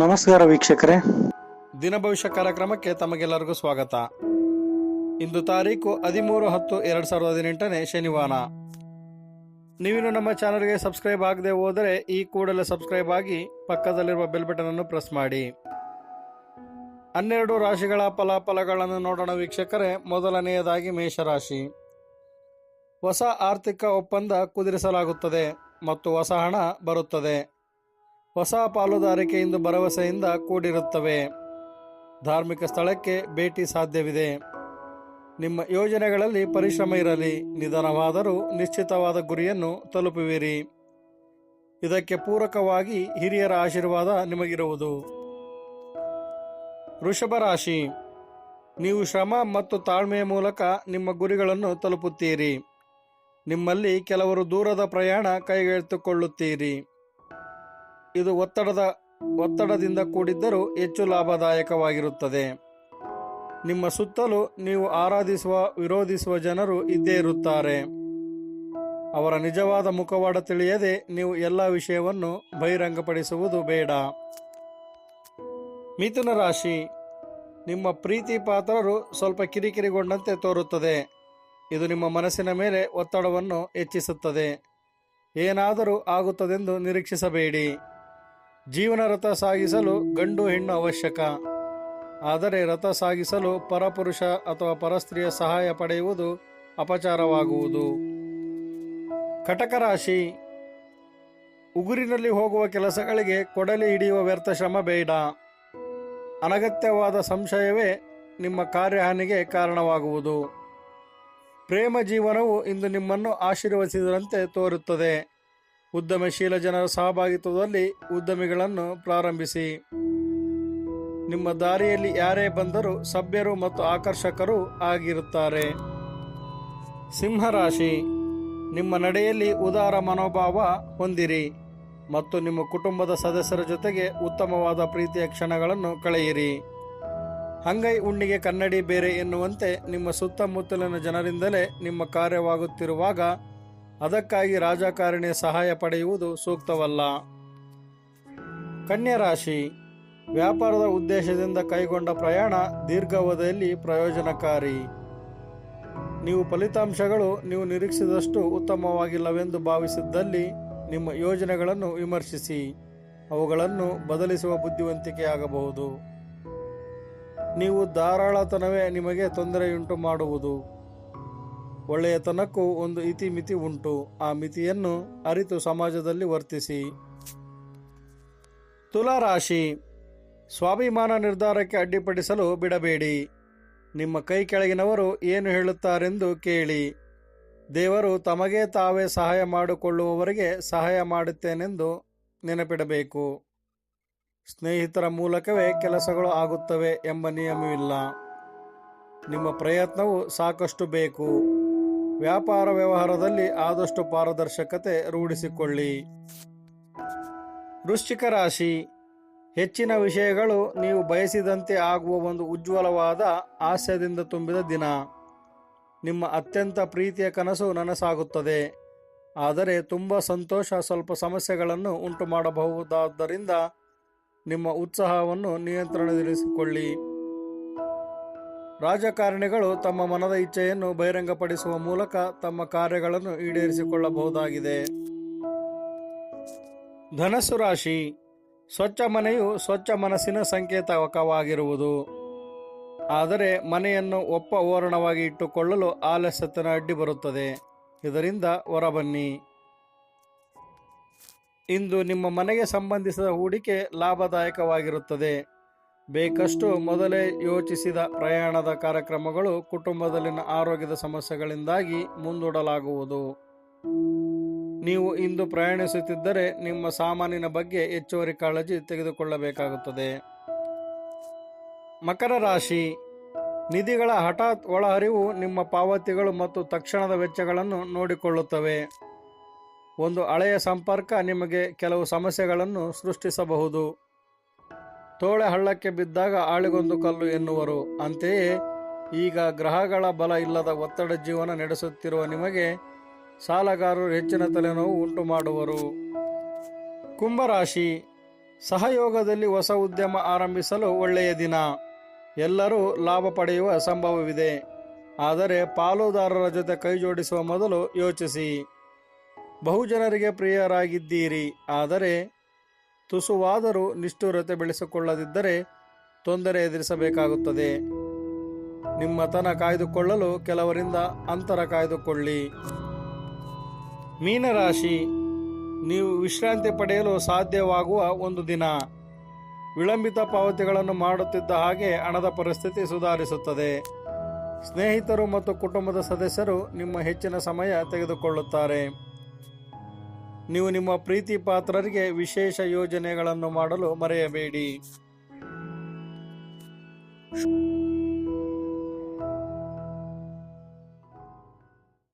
ನಮಸ್ಕಾರ ವೀಕ್ಷಕರೇ. ದಿನ ಭವಿಷ್ಯ ಕಾರ್ಯಕ್ರಮಕ್ಕೆ ತಮಗೆಲ್ಲರಿಗೂ ಸ್ವಾಗತ. ಇಂದು ತಾರೀಕು ಹದಿಮೂರು ಹತ್ತು ಎರಡು ಸಾವಿರದ ಹದಿನೆಂಟನೇ ಶನಿವಾರ. ನೀವಿನ್ನು ನಮ್ಮ ಚಾನಲ್ಗೆ ಸಬ್ಸ್ಕ್ರೈಬ್ ಆಗದೆ ಹೋದರೆ ಈ ಕೂಡಲೇ ಸಬ್ಸ್ಕ್ರೈಬ್ ಆಗಿ ಪಕ್ಕದಲ್ಲಿರುವ ಬೆಲ್ ಬಟನ್ ಅನ್ನು ಪ್ರೆಸ್ ಮಾಡಿ. ಹನ್ನೆರಡು ರಾಶಿಗಳ ಫಲಾಫಲಗಳನ್ನು ನೋಡೋಣ ವೀಕ್ಷಕರೇ. ಮೊದಲನೆಯದಾಗಿ ಮೇಷರಾಶಿ. ಹೊಸ ಆರ್ಥಿಕ ಒಪ್ಪಂದ ಕುದುರಿಸಲಾಗುತ್ತದೆ ಮತ್ತು ಹೊಸ ಹಣ ಬರುತ್ತದೆ. ಹೊಸ ಪಾಲುದಾರಿಕೆಯಿಂದ ಭರವಸೆಯಿಂದ ಕೂಡಿರುತ್ತವೆ. ಧಾರ್ಮಿಕ ಸ್ಥಳಕ್ಕೆ ಭೇಟಿ ಸಾಧ್ಯವಿದೆ. ನಿಮ್ಮ ಯೋಜನೆಗಳಲ್ಲಿ ಪರಿಶ್ರಮ ಇರಲಿ. ನಿಧಾನವಾದರೂ ನಿಶ್ಚಿತವಾದ ಗುರಿಯನ್ನು ತಲುಪುವಿರಿ. ಇದಕ್ಕೆ ಪೂರಕವಾಗಿ ಹಿರಿಯರ ಆಶೀರ್ವಾದ ನಿಮಗಿರುವುದು. ವೃಷಭ ರಾಶಿ. ನೀವು ಶ್ರಮ ಮತ್ತು ತಾಳ್ಮೆಯ ಮೂಲಕ ನಿಮ್ಮ ಗುರಿಗಳನ್ನು ತಲುಪುತ್ತೀರಿ. ನಿಮ್ಮಲ್ಲಿ ಕೆಲವರು ದೂರದ ಪ್ರಯಾಣ ಕೈಗೆತ್ತಿಕೊಳ್ಳುತ್ತೀರಿ. ಇದು ಒತ್ತಡದ, ಒತ್ತಡದಿಂದ ಕೂಡಿದ್ದರೂ ಹೆಚ್ಚು ಲಾಭದಾಯಕವಾಗಿರುತ್ತದೆ. ನಿಮ್ಮ ಸುತ್ತಲೂ ನೀವು ಆರಾಧಿಸುವ, ವಿರೋಧಿಸುವ ಜನರು ಇದ್ದೇ ಇರುತ್ತಾರೆ. ಅವರ ನಿಜವಾದ ಮುಖವಾಡ ತಿಳಿಯದೆ ನೀವು ಎಲ್ಲ ವಿಷಯವನ್ನು ಬಹಿರಂಗಪಡಿಸುವುದು ಬೇಡ. ಮಿಥುನ ರಾಶಿ. ನಿಮ್ಮ ಪ್ರೀತಿ ಪಾತ್ರರು ಸ್ವಲ್ಪ ಕಿರಿಕಿರಿಗೊಂಡಂತೆ ತೋರುತ್ತದೆ. ಇದು ನಿಮ್ಮ ಮನಸ್ಸಿನ ಮೇಲೆ ಒತ್ತಡವನ್ನು ಹೆಚ್ಚಿಸುತ್ತದೆ. ಏನಾದರೂ ಆಗುತ್ತದೆಂದು ನಿರೀಕ್ಷಿಸಬೇಡಿ. ಜೀವನ ರಥ ಸಾಗಿಸಲು ಗಂಡು ಹೆಣ್ಣು ಅವಶ್ಯಕ. ಆದರೆ ರಥ ಸಾಗಿಸಲು ಪರಪುರುಷ ಅಥವಾ ಪರಸ್ತ್ರೀಯ ಸಹಾಯ ಪಡೆಯುವುದು ಅಪಚಾರವಾಗುವುದು. ಕಟಕ ರಾಶಿ. ಉಗುರಿನಲ್ಲಿ ಹೋಗುವ ಕೆಲಸಗಳಿಗೆ ಕೊಡಲಿ ಹಿಡಿಯುವ ವ್ಯರ್ಥ ಶ್ರಮ ಬೇಡ. ಅನಗತ್ಯವಾದ ಸಂಶಯವೇ ನಿಮ್ಮ ಕಾರ್ಯಹಾನಿಗೆ ಕಾರಣವಾಗುವುದು. ಪ್ರೇಮ ಜೀವನವು ಇಂದು ನಿಮ್ಮನ್ನು ಆಶೀರ್ವದಿಸಿದಂತೆ ತೋರುತ್ತದೆ. ಉದ್ಯಮಶೀಲ ಜನರ ಸಹಭಾಗಿತ್ವದಲ್ಲಿ ಉದ್ಯಮಿಗಳನ್ನು ಪ್ರಾರಂಭಿಸಿ. ನಿಮ್ಮ ದಾರಿಯಲ್ಲಿ ಯಾರೇ ಬಂದರೂ ಸಭ್ಯರು ಮತ್ತು ಆಕರ್ಷಕರು ಆಗಿರುತ್ತಾರೆ. ಸಿಂಹರಾಶಿ, ನಿಮ್ಮ ನಡೆಯಲ್ಲಿ ಉದಾರ ಮನೋಭಾವ ಹೊಂದಿರಿ ಮತ್ತು ನಿಮ್ಮ ಕುಟುಂಬದ ಸದಸ್ಯರ ಜೊತೆಗೆ ಉತ್ತಮವಾದ ಪ್ರೀತಿಯ ಕ್ಷಣಗಳನ್ನು ಕಳೆಯಿರಿ. ಹಂಗೈ ಉಣ್ಣಿಗೆ ಕನ್ನಡಿ ಬೇರೆ ಎನ್ನುವಂತೆ ನಿಮ್ಮ ಸುತ್ತಮುತ್ತಲಿನ ಜನರಿಂದಲೇ ನಿಮ್ಮ ಕಾರ್ಯವಾಗುತ್ತಿರುವಾಗ ಅದಕ್ಕಾಗಿ ರಾಜಕಾರಣಿ ಸಹಾಯ ಪಡೆಯುವುದು ಸೂಕ್ತವಲ್ಲ. ಕನ್ಯಾ ರಾಶಿ ವ್ಯಾಪಾರದ ಉದ್ದೇಶದಿಂದ ಕೈಗೊಂಡ ಪ್ರಯಾಣ ದೀರ್ಘಾವಧಿಯಲ್ಲಿ ಪ್ರಯೋಜನಕಾರಿ. ನೀವು ಫಲಿತಾಂಶಗಳು ನೀವು ನಿರೀಕ್ಷಿಸಿದಷ್ಟು ಉತ್ತಮವಾಗಿಲ್ಲವೆಂದು ಭಾವಿಸಿದ್ದಲ್ಲಿ ನಿಮ್ಮ ಯೋಜನೆಗಳನ್ನು ವಿಮರ್ಶಿಸಿ. ಅವುಗಳನ್ನು ಬದಲಿಸುವ ಬುದ್ಧಿವಂತಿಕೆಯಾಗಬಹುದು ನೀವು ಧಾರಾಳತನವೇ ನಿಮಗೆ ತೊಂದರೆಯುಂಟು ಮಾಡುವುದು. ಒಳ್ಳೆಯತನಕ್ಕೂ ಒಂದು ಇತಿಮಿತಿ ಉಂಟು. ಆ ಮಿತಿಯನ್ನು ಅರಿತು ಸಮಾಜದಲ್ಲಿ ವರ್ತಿಸಿ. ತುಲಾರಾಶಿ. ಸ್ವಾಭಿಮಾನ ನಿರ್ಧಾರಕ್ಕೆ ಅಡ್ಡಿಪಡಿಸಲು ಬಿಡಬೇಡಿ. ನಿಮ್ಮ ಕೈ ಕೆಳಗಿನವರು ಏನು ಹೇಳುತ್ತಾರೆಂದು ಕೇಳಿ. ದೇವರು ತಮಗೆ ತಾವೇ ಸಹಾಯ ಮಾಡಿಕೊಳ್ಳುವವರಿಗೆ ಸಹಾಯ ಮಾಡುತ್ತೇನೆಂದು ನೆನಪಿಡಬೇಕು. ಸ್ನೇಹಿತರ ಮೂಲಕವೇ ಕೆಲಸಗಳು ಆಗುತ್ತವೆ ಎಂಬ ನಿಯಮವಿಲ್ಲ. ನಿಮ್ಮ ಪ್ರಯತ್ನವು ಸಾಕಷ್ಟು ಬೇಕು. ವ್ಯಾಪಾರ ವ್ಯವಹಾರದಲ್ಲಿ ಆದಷ್ಟು ಪಾರದರ್ಶಕತೆ ರೂಢಿಸಿಕೊಳ್ಳಿ. ವೃಶ್ಚಿಕ ರಾಶಿ. ಹೆಚ್ಚಿನ ವಿಷಯಗಳು ನೀವು ಬಯಸಿದಂತೆ ಆಗುವ ಒಂದು ಉಜ್ವಲವಾದ ಹಾಸ್ಯದಿಂದ ತುಂಬಿದ ದಿನ. ನಿಮ್ಮ ಅತ್ಯಂತ ಪ್ರೀತಿಯ ಕನಸು ನನಸಾಗುತ್ತದೆ. ಆದರೆ ತುಂಬ ಸಂತೋಷ ಸ್ವಲ್ಪ ಸಮಸ್ಯೆಗಳನ್ನು ಉಂಟು ಮಾಡಬಹುದಾದ್ದರಿಂದ ನಿಮ್ಮ ಉತ್ಸಾಹವನ್ನು ನಿಯಂತ್ರಣದಲ್ಲಿರಿಸಿಕೊಳ್ಳಿ. ರಾಜಕಾರಣಿಗಳು ತಮ್ಮ ಮನದ ಇಚ್ಛೆಯನ್ನು ಬಹಿರಂಗಪಡಿಸುವ ಮೂಲಕ ತಮ್ಮ ಕಾರ್ಯಗಳನ್ನು ಈಡೇರಿಸಿಕೊಳ್ಳಬಹುದಾಗಿದೆ. ಧನಸ್ಸು ರಾಶಿ. ಸ್ವಚ್ಛ ಮನೆಯು ಸ್ವಚ್ಛ ಮನಸ್ಸಿನ ಸಂಕೇತಕವಾಗಿರುವುದು. ಆದರೆ ಮನೆಯನ್ನು ಒಪ್ಪ ಓರಣವಾಗಿ ಇಟ್ಟುಕೊಳ್ಳಲು ಆಲಸ್ಯತನ ಅಡ್ಡಿ ಬರುತ್ತದೆ. ಇದರಿಂದ ಹೊರಬನ್ನಿ. ಇಂದು ನಿಮ್ಮ ಮನೆಗೆ ಸಂಬಂಧಿಸಿದ ಹೂಡಿಕೆ ಲಾಭದಾಯಕವಾಗಿರುತ್ತದೆ. ಬೇಕಷ್ಟು ಮೊದಲೇ ಯೋಚಿಸಿದ ಪ್ರಯಾಣದ ಕಾರ್ಯಕ್ರಮಗಳು ಕುಟುಂಬದಲ್ಲಿನ ಆರೋಗ್ಯದ ಸಮಸ್ಯೆಗಳಿಂದಾಗಿ ಮುಂದೂಡಲಾಗುವುದು. ನೀವು ಇಂದು ಪ್ರಯಾಣಿಸುತ್ತಿದ್ದರೆ ನಿಮ್ಮ ಸಾಮಾನಿನ ಬಗ್ಗೆ ಹೆಚ್ಚುವರಿ ಕಾಳಜಿ ತೆಗೆದುಕೊಳ್ಳಬೇಕಾಗುತ್ತದೆ. ಮಕರ ರಾಶಿ. ನಿಧಿಗಳ ಹಠಾತ್ ಒಳಹರಿವು ನಿಮ್ಮ ಪಾವತಿಗಳು ಮತ್ತು ತಕ್ಷಣದ ವೆಚ್ಚಗಳನ್ನು ನೋಡಿಕೊಳ್ಳುತ್ತವೆ. ಒಂದು ಹಳೆಯ ಸಂಪರ್ಕ ನಿಮಗೆ ಕೆಲವು ಸಮಸ್ಯೆಗಳನ್ನು ಸೃಷ್ಟಿಸಬಹುದು. ತೋಳೆ ಹಳ್ಳಕ್ಕೆ ಬಿದ್ದಾಗ ಆಳಿಗೊಂದು ಕಲ್ಲು ಎನ್ನುವರು. ಅಂತೆಯೇ, ಈಗ ಗ್ರಹಗಳ ಬಲ ಇಲ್ಲದ ಒತ್ತಡ ಜೀವನ ನಡೆಸುತ್ತಿರುವ ನಿಮಗೆ ಸಾಲಗಾರರು ಹೆಚ್ಚಿನ ತಲೆನೋವು ಉಂಟು ಮಾಡುವರು ಕುಂಭರಾಶಿ, ಸಹಯೋಗದಲ್ಲಿ ಹೊಸ ಉದ್ಯಮ ಆರಂಭಿಸಲು ಒಳ್ಳೆಯ ದಿನ. ಎಲ್ಲರೂ ಲಾಭ ಪಡೆಯುವ ಸಂಭವವಿದೆ. ಆದರೆ ಪಾಲುದಾರರ ಜೊತೆ ಕೈಜೋಡಿಸುವ ಮೊದಲು ಯೋಚಿಸಿ. ಬಹುಜನರಿಗೆ ಪ್ರಿಯರಾಗಿದ್ದೀರಿ. ಆದರೆ ತುಸುವಾದರೂ ನಿಷ್ಠುರತೆ ಬೆಳೆಸಿಕೊಳ್ಳದಿದ್ದರೆ ತೊಂದರೆ ಎದುರಿಸಬೇಕಾಗುತ್ತದೆ. ನಿಮ್ಮ ತನ ಕಾಯ್ದುಕೊಳ್ಳಲು ಕೆಲವರಿಂದ ಅಂತರ ಕಾಯ್ದುಕೊಳ್ಳಿ. ಮೀನರಾಶಿ, ನೀವು ವಿಶ್ರಾಂತಿ ಪಡೆಯಲು ಸಾಧ್ಯವಾಗುವ ಒಂದು ದಿನ. ವಿಳಂಬಿತ ಪಾವತಿಗಳನ್ನು ಮಾಡುತ್ತಿದ್ದ ಹಾಗೆ ಹಣದ ಪರಿಸ್ಥಿತಿ ಸುಧಾರಿಸುತ್ತದೆ. ಸ್ನೇಹಿತರು ಮತ್ತು ಕುಟುಂಬದ ಸದಸ್ಯರು ನಿಮ್ಮ ಹೆಚ್ಚಿನ ಸಮಯ ತೆಗೆದುಕೊಳ್ಳುತ್ತಾರೆ. ನೀವು ನಿಮ್ಮ ಪ್ರೀತಿ ಪಾತ್ರರಿಗೆ ವಿಶೇಷ ಯೋಜನೆಗಳನ್ನು ಮಾಡಲು ಮರೆಯಬೇಡಿ.